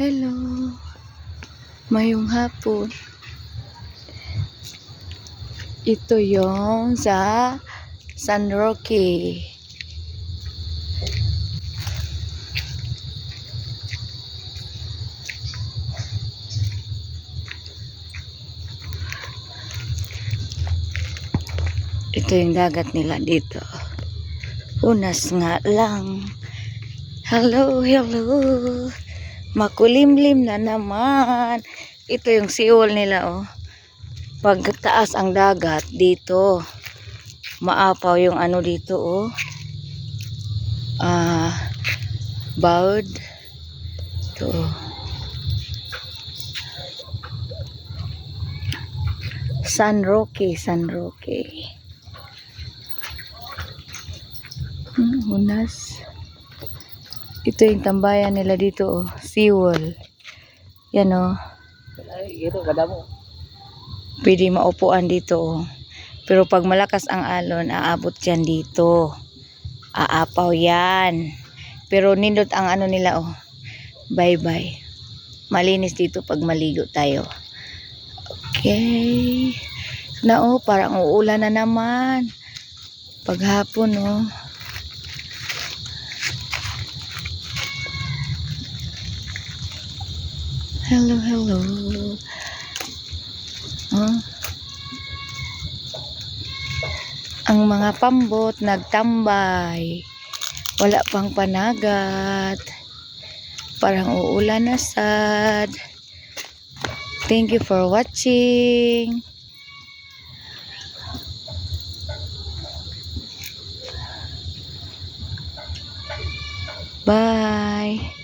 Hello. Mayong hapon. Ito yung sa San Roque. Ito yung dagat nila dito. Unas nga lang. Hello, hello. Makulimlim na naman. Ito yung Seoul nila, oh. Pagtaas ang dagat dito. Maapaw yung ano dito, oh. Ah, bowed. Ito, oh. San Roque, San Roque. Hmm. Ito yung tambayan nila dito, oh. Seawall. Yan, oh. Pwede maupuan dito, oh. Pero pag malakas ang alon, aabot yan dito. Aapaw yan. Pero nindot ang ano nila, oh. Bye-bye. Malinis dito pag maligo tayo. Okay. Na, oh, parang uulan na naman. Paghapon, oh. Hello, hello. Oh. Ang mga pambot nagtambay. Wala pang panagat. Parang uulan na sad. Thank you for watching. Bye.